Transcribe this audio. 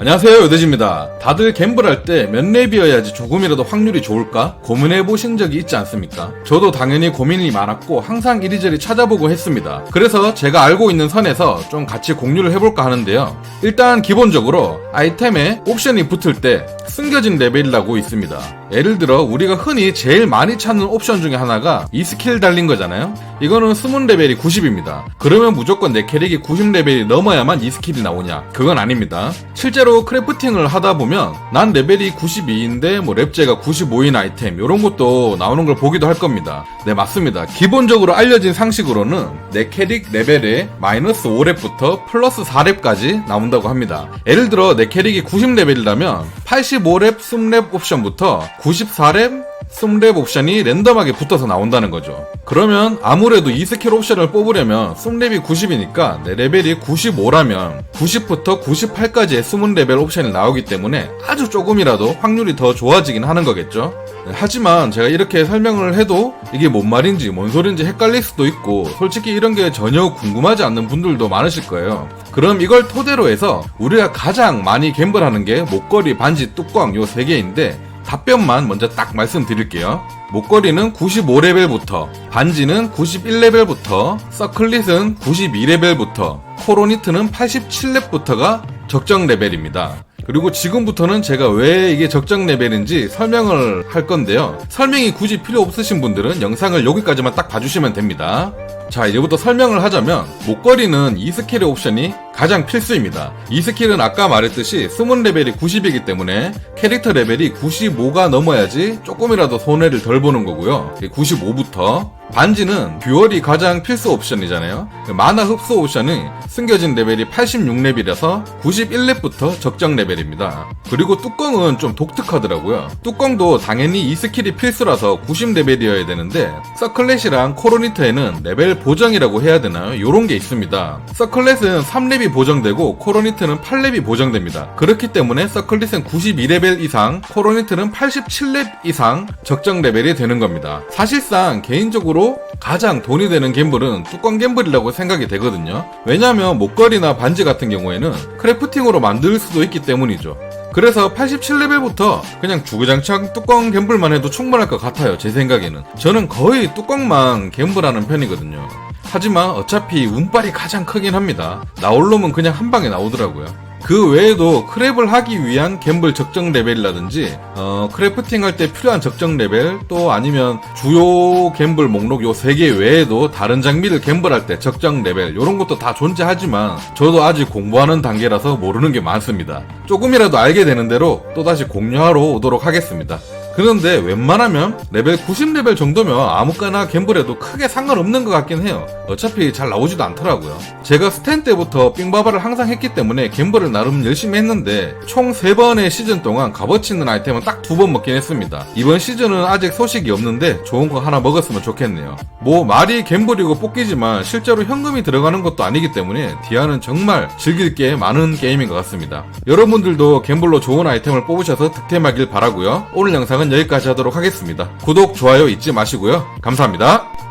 안녕하세요 요대지입니다. 다들 갬블할 때 몇 랩이어야지 조금이라도 확률이 좋을까 고민해 보신 적이 있지 않습니까? 저도 당연히 고민이 많았고 항상 이리저리 찾아보고 했습니다. 그래서 제가 알고 있는 선에서 좀 같이 공유를 해볼까 하는데요. 일단 기본적으로 아이템에 옵션이 붙을 때 숨겨진 레벨이라고 있습니다. 예를 들어 우리가 흔히 제일 많이 찾는 옵션 중에 하나가 이 스킬 달린 거잖아요. 이거는 숨은 레벨이 90입니다. 그러면 무조건 내 캐릭이 90 레벨이 넘어야만 이 스킬이 나오냐? 그건 아닙니다. 실제로 크래프팅을 하다 보면 난 레벨이 92인데 뭐 랩제가 95인 아이템 이런 것도 나오는 걸 보기도 할 겁니다. 네 맞습니다. 기본적으로 알려진 상식으로는 내 캐릭 레벨에 마이너스 5랩부터 플러스 4랩까지 나온다고 합니다. 예를 들어 내 캐릭이 90 레벨이라면 85랩 숨랩 옵션부터 94랩 숨랩 옵션이 랜덤하게 붙어서 나온다는 거죠. 그러면 아무래도 이 스킬 옵션을 뽑으려면 숨랩이 90이니까 내 레벨이 95라면 90부터 98까지의 숨은 레벨 옵션이 나오기 때문에 아주 조금이라도 확률이 더 좋아지긴 하는 거겠죠. 네, 하지만 제가 이렇게 설명을 해도 이게 뭔 말인지 뭔 소리인지 헷갈릴 수도 있고 솔직히 이런 게 전혀 궁금하지 않는 분들도 많으실 거예요. 그럼 이걸 토대로 해서 우리가 가장 많이 갬블하는 게 목걸이, 반지, 뚜껑 요 세 개인데 답변만 먼저 딱 말씀드릴게요. 목걸이는 95레벨부터, 반지는 91레벨부터, 서클릿은 92레벨부터, 코로니트는 87렙부터가 적정 레벨입니다. 그리고 지금부터는 제가 왜 이게 적정 레벨인지 설명을 할 건데요. 설명이 굳이 필요 없으신 분들은 영상을 여기까지만 딱 봐주시면 됩니다. 자, 이제부터 설명을 하자면, 목걸이는 이 스킬의 옵션이 가장 필수입니다. 이 스킬은 아까 말했듯이 숨은 레벨이 90이기 때문에 캐릭터 레벨이 95가 넘어야지 조금이라도 손해를 덜 보는 거고요. 95부터. 반지는 듀얼이 가장 필수 옵션이잖아요. 그 마나 흡수 옵션이 숨겨진 레벨이 86렙이라서 91렙부터 적정 레벨입니다. 그리고 뚜껑은 좀 독특하더라고요. 뚜껑도 당연히 이 스킬이 필수라서 90레벨이어야 되는데 서클렛이랑 코로니트에는 레벨 보정이라고 해야 되나요? 요런 게 있습니다. 서클렛은 3렙이 보정되고 코로니트는 8렙이 보정됩니다. 그렇기 때문에 서클릿은 92레벨 이상, 코로니트는 87렙 이상 적정 레벨이 되는 겁니다. 사실상 개인적으로 가장 돈이 되는 갬블은 뚜껑 갬블이라고 생각이 되거든요. 왜냐면 목걸이나 반지 같은 경우에는 크래프팅으로 만들 수도 있기 때문이죠. 그래서 87레벨부터 그냥 주구장창 뚜껑 갬블만 해도 충분할 것 같아요. 제 생각에는. 저는 거의 뚜껑만 갬블하는 편이거든요. 하지만 어차피 운빨이 가장 크긴 합니다. 놈은 그냥 한 방에 나오더라고요. 그 외에도 크랩을 하기 위한 갬블 적정 레벨이라든지 어, 크래프팅 할 때 필요한 적정 레벨 또 아니면 주요 갬블 목록 요 세 개 외에도 다른 장비를 갬블할 때 적정 레벨 요런 것도 다 존재하지만 저도 아직 공부하는 단계라서 모르는 게 많습니다. 조금이라도 알게 되는 대로 또다시 공유하러 오도록 하겠습니다. 그런데 웬만하면 레벨 90레벨 정도면 아무거나 갬블해도 크게 상관없는 것 같긴 해요. 어차피 잘 나오지도 않더라고요. 제가 스탠 때부터 삥바바를 항상 했기 때문에 갬블을 나름 열심히 했는데 총 3번의 시즌 동안 값어치 있는 아이템은 딱 두 번 먹긴 했습니다. 이번 시즌은 아직 소식이 없는데 좋은 거 하나 먹었으면 좋겠네요. 뭐 말이 갬블이고 뽑기지만 실제로 현금이 들어가는 것도 아니기 때문에 디아는 정말 즐길 게 많은 게임인 것 같습니다. 여러분들도 갬블로 좋은 아이템을 뽑으셔서 득템하길 바라고요. 오늘 영상은 여기까지 하도록 하겠습니다. 구독, 좋아요 잊지 마시고요. 감사합니다.